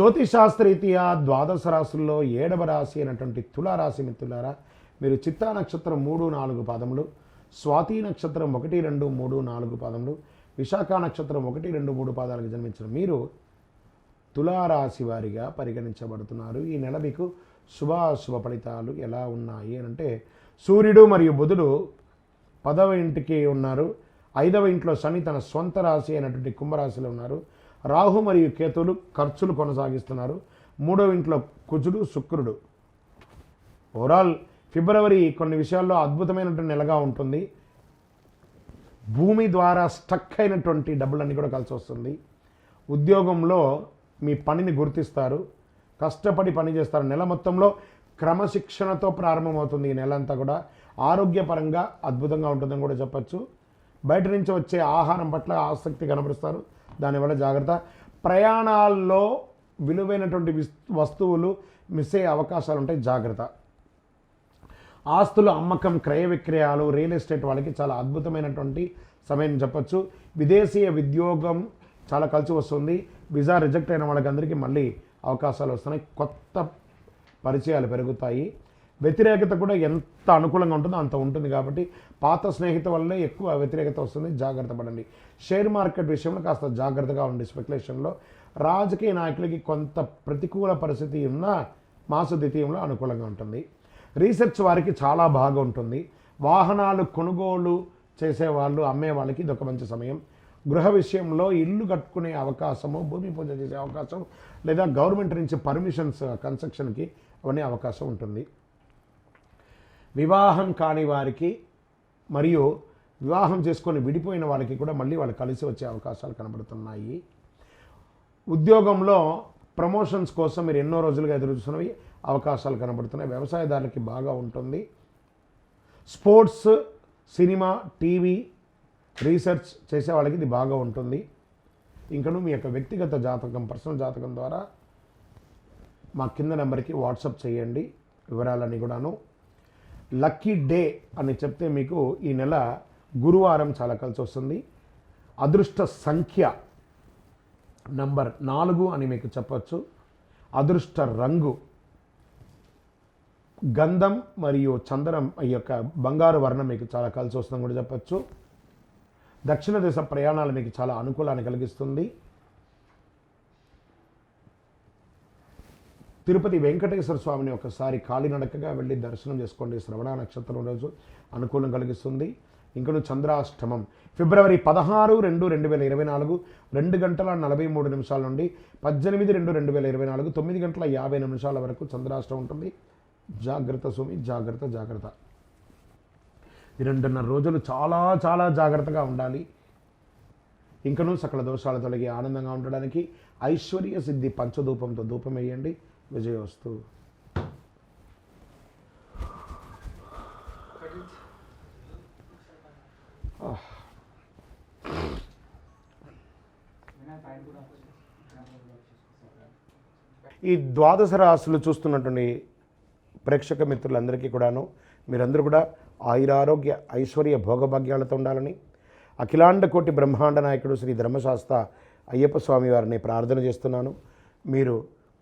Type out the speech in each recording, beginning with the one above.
జ్యోతిశాస్త్రరీత్యా ద్వాదశ రాశుల్లో ఏడవ రాశి అయినటువంటి తులారాశి మిత్రులారా మీరు చిత్తా నక్షత్రం మూడు నాలుగు పాదములు స్వాతి నక్షత్రం ఒకటి రెండు మూడు నాలుగు పాదములు విశాఖ నక్షత్రం ఒకటి రెండు మూడు పాదాలకు జన్మించిన మీరు తులారాశి వారిగా పరిగణించబడుతున్నారు. ఈ నెల మీకు శుభాశుభ ఫలితాలు ఎలా ఉన్నాయి అని అంటే సూర్యుడు మరియు బుధుడు పదవ ఇంటికి ఉన్నారు. ఐదవ ఇంట్లో శని తన సొంత రాశి అయినటువంటి కుంభరాశిలో ఉన్నారు. రాహు మరియు కేతువులు ఖర్చులు కొనసాగిస్తున్నారు. మూడవ ఇంట్లో కుజుడు శుక్రుడు. ఓవరాల్ ఫిబ్రవరి కొన్ని విషయాల్లో అద్భుతమైనటువంటి నెలగా ఉంటుంది. భూమి ద్వారా స్టక్ అయినటువంటి డబ్బులన్నీ కూడా కలిసి వస్తుంది. ఉద్యోగంలో మీ పనిని గుర్తిస్తారు. కష్టపడి పని చేస్తారు. నెల మొత్తంలో క్రమశిక్షణతో ప్రారంభమవుతుంది ఈ నెల అంతా కూడా. ఆరోగ్యపరంగా అద్భుతంగా ఉంటుందని కూడా చెప్పచ్చు. బయట నుంచి వచ్చే ఆహారం పట్ల ఆసక్తి కనబరుస్తారు. దానివల్ల జాగ్రత్త. ప్రయాణాల్లో విలువైనటువంటి వస్తువులు మిస్ అయ్యే అవకాశాలు ఉంటాయి జాగ్రత్త. ఆస్తుల అమ్మకం క్రయ విక్రయాలు రియల్ ఎస్టేట్ వాళ్ళకి చాలా అద్భుతమైనటువంటి సమయం చెప్పచ్చు. విదేశీయ ఉద్యోగం చాలా కలిసి వస్తుంది. విజా రిజెక్ట్ అయిన వాళ్ళకి అందరికీ మళ్ళీ అవకాశాలు వస్తున్నాయి. కొత్త పరిచయాలు పెరుగుతాయి. వ్యతిరేకత కూడా ఎంత అనుకూలంగా ఉంటుందో అంత ఉంటుంది కాబట్టి పాత స్నేహిత వల్లే ఎక్కువ వ్యతిరేకత వస్తుంది. జాగ్రత్త పడండి. షేర్ మార్కెట్ విషయంలో కాస్త జాగ్రత్తగా ఉండి స్పెక్యులేషన్లో. రాజకీయ నాయకులకి కొంత ప్రతికూల పరిస్థితి ఉన్న మాస ద్వితీయంలో అనుకూలంగా ఉంటుంది. రీసెర్చ్ వారికి చాలా బాగా ఉంటుంది. వాహనాలు కొనుగోలు చేసేవాళ్ళు అమ్మే వాళ్ళకి ఇది ఒక మంచి సమయం. గృహ విషయంలో ఇల్లు కట్టుకునే అవకాశము భూమి పూజ చేసే అవకాశం లేదా గవర్నమెంట్ నుంచి పర్మిషన్స్ కన్స్ట్రక్షన్కి అవన్నీ అవకాశం ఉంటుంది. వివాహం కాని వారికి మరియు వివాహం చేసుకొని విడిపోయిన వాళ్ళకి కూడా మళ్ళీ వాళ్ళు కలిసి వచ్చే అవకాశాలు కనబడుతున్నాయి. ఉద్యోగంలో ప్రమోషన్స్ కోసం మీరు ఎన్నో రోజులుగా ఎదురు చూస్తున్నవి అవకాశాలు కనబడుతున్నాయి. వ్యవసాయదారులకి బాగా ఉంటుంది. స్పోర్ట్స్ సినిమా టీవీ రీసెర్చ్ చేసే వాళ్ళకి ఇది బాగా ఉంటుంది. ఇంకను మీ యొక్క వ్యక్తిగత జాతకం పర్సనల్ జాతకం ద్వారా మా కింద నెంబర్కి వాట్సాప్ చేయండి. వివరాలన్నీ కూడాను లక్కీ డే అని చెప్తే మీకు ఈ నెల గురువారం చాలా కలిసి వస్తుంది. అదృష్ట సంఖ్య నంబర్ నాలుగు అని మీకు చెప్పచ్చు. అదృష్ట రంగు గంధం మరియు చందనం ఈ యొక్క బంగారు వర్ణం మీకు చాలా కలిసి వస్తుందని కూడా చెప్పచ్చు. దక్షిణ దిశ ప్రయాణాలు మీకు చాలా అనుకూలాన్ని కలిగిస్తుంది. తిరుపతి వెంకటేశ్వర స్వామిని ఒకసారి కాలినడకగా వెళ్ళి దర్శనం చేసుకోండి. శ్రవణ నక్షత్రం రోజు అనుకూలం కలిగిస్తుంది. ఇంకను చంద్రాష్టమం. ఫిబ్రవరి పదహారు రెండు రెండు వేల ఇరవై నాలుగు రెండు గంటల నలభై మూడు నిమిషాల నుండి పద్దెనిమిది రెండు రెండు వేల ఇరవై నాలుగు తొమ్మిది గంటల యాభై నిమిషాల వరకు చంద్రాష్టమం ఉంటుంది. జాగ్రత్త సుమి జాగ్రత్త జాగ్రత్త. ఈ రెండున్నర రోజులు చాలా చాలా జాగ్రత్తగా ఉండాలి. ఇంకనూ సకల దోషాలు తొలగి ఆనందంగా ఉండడానికి ఐశ్వర్య సిద్ధి పంచధూపంతో ధూపం వేయండి. విజయవస్తు ఈ ద్వాదశ రాశులు చూస్తున్నటువంటి ప్రేక్షక మిత్రులందరికీ కూడాను మీరందరూ కూడా ఆయురారోగ్య ఐశ్వర్య భోగభాగ్యాలతో ఉండాలని అఖిలాండ కోటి బ్రహ్మాండ నాయకుడు శ్రీ ధర్మశాస్త్ర అయ్యప్ప స్వామి వారిని ప్రార్థన చేస్తున్నాను. మీరు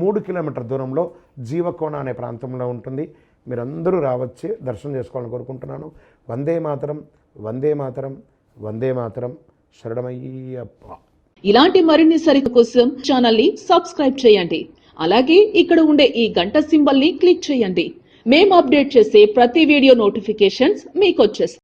మూడు కిలోమీటర్ దూరంలో జీవకోణ అనే ప్రాంతంలో ఉంటుంది. మీరందరూ రావచ్చి దర్శనం చేసుకోవాలని కోరుకుంటున్నాను. వందే మాతరం వందే మాతరం వందే మాతరం. శరణమయ్యప్ప. ఇలాంటి మరిన్ని సరిత కోసం ఛానల్ని సబ్స్క్రైబ్ చేయండి. అలాగే ఇక్కడ ఉండే ఈ గంట సింబల్ని క్లిక్ చేయండి. మేము అప్డేట్ చేసే ప్రతి వీడియో నోటిఫికేషన్స్ మీకు వచ్చేస్తాయి